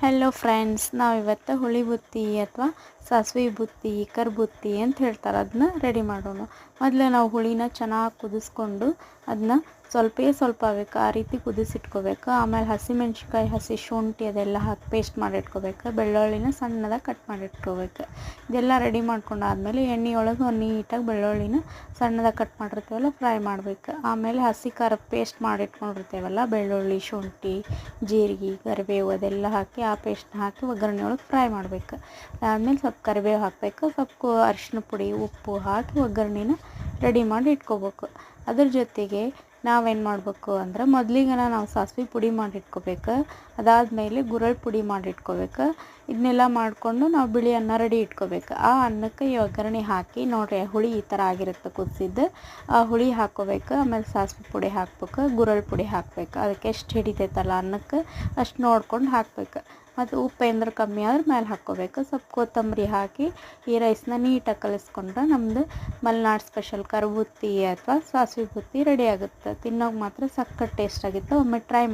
Hello friends ನಾವಿವತ್ತು ಹುಳಿ ಬುತ್ತಿ ಅಥವಾ ಸಾಸಿವೆ ಬುತ್ತಿ ಕರ್ಬುತ್ತಿ ಅಂತ ಹೇಳ್ತಾರೆ. ಅದನ್ನ ರೆಡಿ ಮಾಡೋಣ. ಮೊದಲು ನಾವು ಹುಳಿನ ಚೆನ್ನಾಗಿ ಕುದಿಸ್ಕೊಂಡು ಅದನ್ನ ಸ್ವಲ್ಪೇ ಸ್ವಲ್ಪ ಬೇಕು, ಆ ರೀತಿ ಕುದಿಸಿಟ್ಕೋಬೇಕು. ಆಮೇಲೆ ಹಸಿಮೆಣ್ಸಿನ್ಕಾಯಿ, ಹಸಿ ಶುಂಠಿ ಅದೆಲ್ಲ ಹಾಕಿ ಪೇಸ್ಟ್ ಮಾಡಿಟ್ಕೋಬೇಕು. ಬೆಳ್ಳುಳ್ಳಿನ ಸಣ್ಣದಾಗಿ ಕಟ್ ಮಾಡಿಟ್ಕೋಬೇಕು. ಇದೆಲ್ಲ ರೆಡಿ ಮಾಡ್ಕೊಂಡಾದ್ಮೇಲೆ ಎಣ್ಣೆಯೊಳಗೆ ನೀಟಾಗಿ ಬೆಳ್ಳುಳ್ಳಿನ ಸಣ್ಣದಾಗಿ ಕಟ್ ಮಾಡಿರ್ತೀವಲ್ಲ ಫ್ರೈ ಮಾಡಬೇಕು. ಆಮೇಲೆ ಹಸಿ ಖಾರ ಪೇಸ್ಟ್ ಮಾಡಿಟ್ಕೊಂಡಿರ್ತೇವಲ್ಲ, ಬೆಳ್ಳುಳ್ಳಿ, ಶುಂಠಿ, ಜೀರಿಗೆ, ಕರಿಬೇವು ಅದೆಲ್ಲ ಹಾಕಿ ಆ ಪೇಸ್ಟ್ನ ಹಾಕಿ ಒಗ್ಗರಣೆ ಒಳಗೆ ಫ್ರೈ ಮಾಡಬೇಕು. ಅದಾದ್ಮೇಲೆ ಸ್ವಲ್ಪ ಕರಿಬೇವು ಹಾಕಬೇಕು, ಸ್ವಲ್ಪ ಅರಿಶಿನ ಪುಡಿ, ಉಪ್ಪು ಹಾಕಿ ಒಗ್ಗರಣೆನ ರೆಡಿ ಮಾಡಿ ಇಟ್ಕೋಬೇಕು. ಅದ್ರ ಜೊತೆಗೆ ನಾವೇನು ಮಾಡಬೇಕು ಅಂದ್ರೆ ಮೊದಲಿಗೆ ನಾವು ಸಾಸಿವೆ ಪುಡಿ ಮಾಡಿಟ್ಕೋಬೇಕು. ಅದಾದಮೇಲೆ ಗುರಳ್ ಪುಡಿ ಮಾಡಿಟ್ಕೋಬೇಕು. ಇದನ್ನೆಲ್ಲ ಮಾಡಿಕೊಂಡು ನಾವು ಬಿಳಿ ಅನ್ನ ರೆಡಿ ಇಟ್ಕೋಬೇಕು. ಆ ಅನ್ನಕ್ಕೆ ಈ ಒಗ್ಗರಣೆ ಹಾಕಿ ನೋಡಿರಿ ಹುಳಿ ಈ ಥರ ಆಗಿರುತ್ತೆ ಕುದಿಸಿದ್ದು. ಆ ಹುಳಿ ಹಾಕ್ಕೋಬೇಕು ಆಮೇಲೆ ಸಾಸಿವೆ ಪುಡಿ ಹಾಕ್ಬೇಕು, ಗುರಳ್ ಪುಡಿ ಹಾಕ್ಬೇಕು. ಅದಕ್ಕೆ ಎಷ್ಟು ಹಿಡಿತೈತಲ್ಲ ಅನ್ನಕ್ಕೆ ಅಷ್ಟು ನೋಡ್ಕೊಂಡು ಹಾಕ್ಬೇಕು. ಮತ್ತು ಉಪ್ಪು ಏನಾರ ಕಮ್ಮಿ ಆದ್ರೆ ಮೇಲೆ ಹಾಕ್ಕೋಬೇಕು. ಸ್ವಲ್ಪ ಕೊತ್ತಂಬರಿ ಹಾಕಿ ಈ ರೈಸ್ನ ನೀಟಾಗಿ ಕಲಿಸ್ಕೊಂಡ್ರೆ ನಮ್ಮದು ಮಲೆನಾಡು ಸ್ಪೆಷಲ್ ಕರ್ಬುತ್ತಿ ಅಥವಾ ಸಾಸಿವೆ ಬುತ್ತಿ ರೆಡಿ ಆಗುತ್ತೆ. ತಿನ್ನೋಕೆ ಮಾತ್ರ ಸಖತ್ ಟೇಸ್ಟ್ ಆಗಿತ್ತು. ಒಮ್ಮೆ ಟ್ರೈ